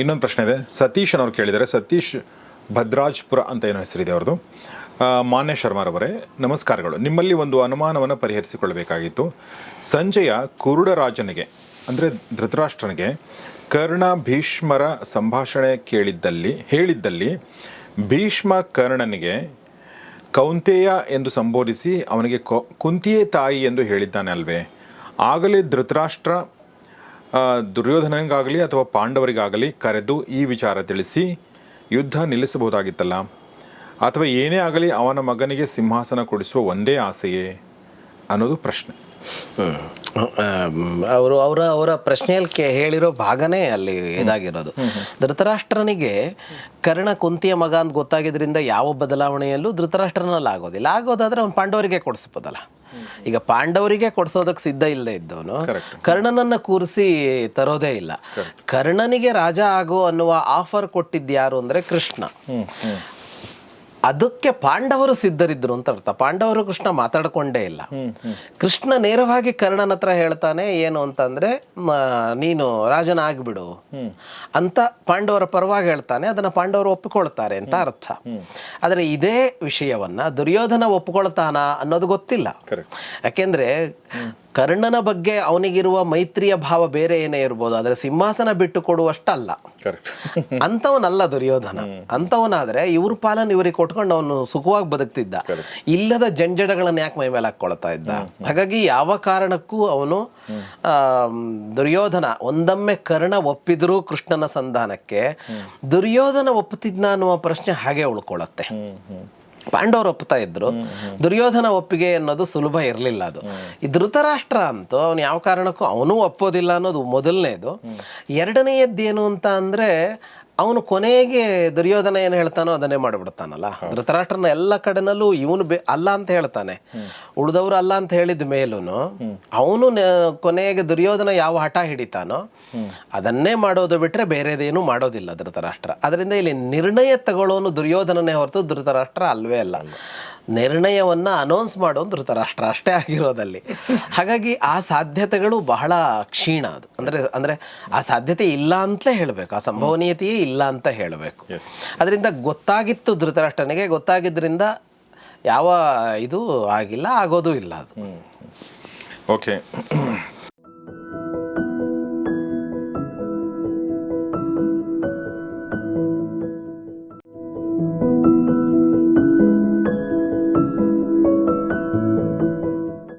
ಇನ್ನೊಂದು ಪ್ರಶ್ನೆ ಇದೆ. ಸತೀಶ್ ಅನ್ನೋರು ಕೇಳಿದ್ದಾರೆ. ಸತೀಶ್ ಭದ್ರಾಜ್ಪುರ ಅಂತ ಏನೋ ಹೆಸರಿದೆ ಅವ್ರದ್ದು ಮಾನ್ಯ ಶರ್ಮಾರವರೇ, ನಮಸ್ಕಾರಗಳು. ನಿಮ್ಮಲ್ಲಿ ಒಂದು ಅನುಮಾನವನ್ನು ಪರಿಹರಿಸಿಕೊಳ್ಳಬೇಕಾಗಿತ್ತು. ಸಂಜೆಯ ಕುರುಡರಾಜನಿಗೆ, ಅಂದರೆ ಧೃತರಾಷ್ಟ್ರನಿಗೆ, ಕರ್ಣ ಭೀಷ್ಮರ ಸಂಭಾಷಣೆ ಕೇಳಿದ್ದಲ್ಲಿ, ಹೇಳಿದ್ದಲ್ಲಿ ಭೀಷ್ಮ ಕರ್ಣನಿಗೆ ಕೌಂತೆಯ ಎಂದು ಸಂಬೋಧಿಸಿ ಅವನಿಗೆ ಕುಂತಿಯೇ ತಾಯಿ ಎಂದು ಹೇಳಿದ್ದಾನೆ ಅಲ್ವೇ. ಆಗಲೇ ಧೃತರಾಷ್ಟ್ರ ದುರ್ಯೋಧನನಿಗಾಗಲಿ ಅಥವಾ ಪಾಂಡವರಿಗಾಗಲಿ ಕರೆದು ಈ ವಿಚಾರ ತಿಳಿಸಿ ಯುದ್ಧ ನಿಲ್ಲಿಸಬಹುದಾಗಿತ್ತಲ್ಲ. ಅಥವಾ ಏನೇ ಆಗಲಿ ಅವನ ಮಗನಿಗೆ ಸಿಂಹಾಸನ ಕೊಡಿಸುವ ಒಂದೇ ಆಸೆಯೇ ಅನ್ನೋದು ಪ್ರಶ್ನೆ. ಅವರು ಅವರ ಅವರ ಪ್ರಶ್ನೆಯಲ್ಲಿ ಕೇ ಹೇಳಿರೋ ಭಾಗನೇ ಅಲ್ಲಿ ಇದಾಗಿರೋದು. ಧೃತರಾಷ್ಟ್ರನಿಗೆ ಕರ್ಣ ಕುಂತಿಯ ಮಗ ಅಂತ ಗೊತ್ತಾಗಿದ್ದರಿಂದ ಯಾವ ಬದಲಾವಣೆಯಲ್ಲೂ ಧೃತರಾಷ್ಟ್ರನಲ್ಲಿ ಆಗೋದಿಲ್ಲ ಆಗೋದಾದ್ರೆ ಅವನು ಪಾಂಡವರಿಗೆ ಕೊಡಿಸ್ಬೋದಲ್ಲ. ಈಗ ಪಾಂಡವರಿಗೆ ಕೊಡ್ಸೋದಕ್ಕೆ ಸಿದ್ಧ ಇಲ್ಲದೆ ಇದ್ದವನು. ಕರ್ಣನನ್ನ ಕೂರಿಸಿ ತರೋದೇ ಇಲ್ಲ. ಕರ್ಣನಿಗೆ ರಾಜ ಆಗೋ ಅನ್ನುವ ಆಫರ್ ಕೊಟ್ಟಿದ್ಯಾರು ಅಂದ್ರೆ ಕೃಷ್ಣ. ಅದಕ್ಕೆ ಪಾಂಡವರು ಸಿದ್ಧರಿದ್ರು ಅಂತ ಅರ್ಥ. ಪಾಂಡವರು ಕೃಷ್ಣ ಮಾತಾಡ್ಕೊಂಡೇ ಇಲ್ಲ. ಕೃಷ್ಣ ನೇರವಾಗಿ ಕರ್ಣನ ಹತ್ರ ಹೇಳ್ತಾನೆ ಏನು ಅಂತಂದ್ರೆ ನೀನು ರಾಜನ ಆಗ್ಬಿಡು. ಅಂತ ಪಾಂಡವರ ಪರವಾಗಿ ಹೇಳ್ತಾನೆ ಅದನ್ನ ಪಾಂಡವರು ಒಪ್ಪಿಕೊಳ್ತಾರೆ ಅಂತ ಅರ್ಥ. ಆದರೆ ಇದೇ ವಿಷಯವನ್ನ ದುರ್ಯೋಧನ ಒಪ್ಪಿಕೊಳ್ತಾನ ಅನ್ನೋದು ಗೊತ್ತಿಲ್ಲ. ಯಾಕೆಂದ್ರೆ ಕರ್ಣನ ಬಗ್ಗೆ ಅವನಿಗಿರುವ ಮೈತ್ರಿಯ ಭಾವ ಬೇರೆ ಏನೇ ಇರ್ಬೋದು ಆದರೆ ಸಿಂಹಾಸನ ಬಿಟ್ಟು ಕೊಡುವಷ್ಟಲ್ಲ. ಕರೆಕ್ಟ್ ಅಂತವನಲ್ಲ ದುರ್ಯೋಧನ. ಅಂತವನಾದ್ರೆ ಇವ್ರ ಪಾಲನ್ ಇವರಿಗೆ ಕೊಟ್ಕೊಂಡು ಅವನು ಸುಖವಾಗಿ ಬದುಕ್ತಿದ್ದ. ಇಲ್ಲದ ಜಂಜಡಗಳನ್ನ ಯಾಕೆ ಮೈ ಮೇಲೆ ಹಾಕೊಳ್ತಾ ಇದ್ದ? ಹಾಗಾಗಿ ಯಾವ ಕಾರಣಕ್ಕೂ ಅವನು ದುರ್ಯೋಧನ ಒಂದೊಮ್ಮೆ ಕರ್ಣ ಒಪ್ಪಿದ್ರು ಕೃಷ್ಣನ ಸಂಧಾನಕ್ಕೆ ದುರ್ಯೋಧನ ಒಪ್ಪುತ್ತಿದ್ನ ಅನ್ನುವ ಪ್ರಶ್ನೆ ಹಾಗೆ ಉಳ್ಕೊಳ್ಳುತ್ತೆ ಪಾಂಡವರು ಒಪ್ತಾ ಇದ್ರು. ದುರ್ಯೋಧನ ಒಪ್ಪಿಗೆ ಅನ್ನೋದು ಸುಲಭ ಇರಲಿಲ್ಲ ಅದು. ಈ ಧೃತರಾಷ್ಟ್ರ ಅಂತೂ ಅವನು ಯಾವ ಕಾರಣಕ್ಕೂ ಅವನು ಒಪ್ಪೋದಿಲ್ಲ ಅನ್ನೋದು ಮೊದಲನೇದು. ಎರಡನೆಯದ್ದೇನು ಅಂತ ಅಂದ್ರೆ ಅವನು ಕೊನೆಗೆ ದುರ್ಯೋಧನ ಏನು ಹೇಳ್ತಾನೋ ಅದನ್ನೇ ಮಾಡಿಬಿಡ್ತಾನಲ್ಲ? ಧೃತರಾಷ್ಟ್ರನ ಎಲ್ಲ ಕಡೆನಲ್ಲೂ ಇವನು ಬೆ ಅಲ್ಲ ಅಂತ ಹೇಳ್ತಾನೆ. ಉಳಿದವರು ಅಲ್ಲ ಅಂತ ಹೇಳಿದ ಮೇಲೂ ಅವನು ಕೊನೆಗೆ ದುರ್ಯೋಧನ ಯಾವ ಹಠ ಹಿಡಿತಾನೋ ಅದನ್ನೇ ಮಾಡೋದು ಬಿಟ್ರೆ ಬೇರೆದೇನು ಮಾಡೋದಿಲ್ಲ ಧೃತರಾಷ್ಟ್ರ. ಅದರಿಂದ ಇಲ್ಲಿ ನಿರ್ಣಯ ತಗೊಳ್ಳೋನು ದುರ್ಯೋಧನನೇ ಹೊರತು ಧೃತರಾಷ್ಟ್ರ ಅಲ್ವೇ ಅಲ್ಲ. ನಿರ್ಣಯವನ್ನ ಅನೌನ್ಸ್ ಮಾಡೋನು ಧೃತರಾಷ್ಟ್ರ ಅಷ್ಟೇ ಆಗಿರೋದಲ್ಲಿ. ಹಾಗಾಗಿ ಆ ಸಾಧ್ಯತೆಗಳು ಬಹಳ ಕ್ಷೀಣ ಅದು. ಅಂದರೆ ಅಂದರೆ ಆ ಸಾಧ್ಯತೆ ಇಲ್ಲ ಅಂತಲೇ ಹೇಳಬೇಕು. ಆ ಸಂಭವನೀಯತೆಯೇ ಇಲ್ಲ ಅಂತ ಹೇಳಬೇಕು. ಅದರಿಂದ ಗೊತ್ತಾಗಿತ್ತು ಧೃತರಾಷ್ಟ್ರನಿಗೆ. ಗೊತ್ತಾಗಿದ್ದರಿಂದ ಯಾವ ಇದು ಆಗಿಲ್ಲ ಆಗೋದು ಇಲ್ಲ ಅದು. ಓಕೆ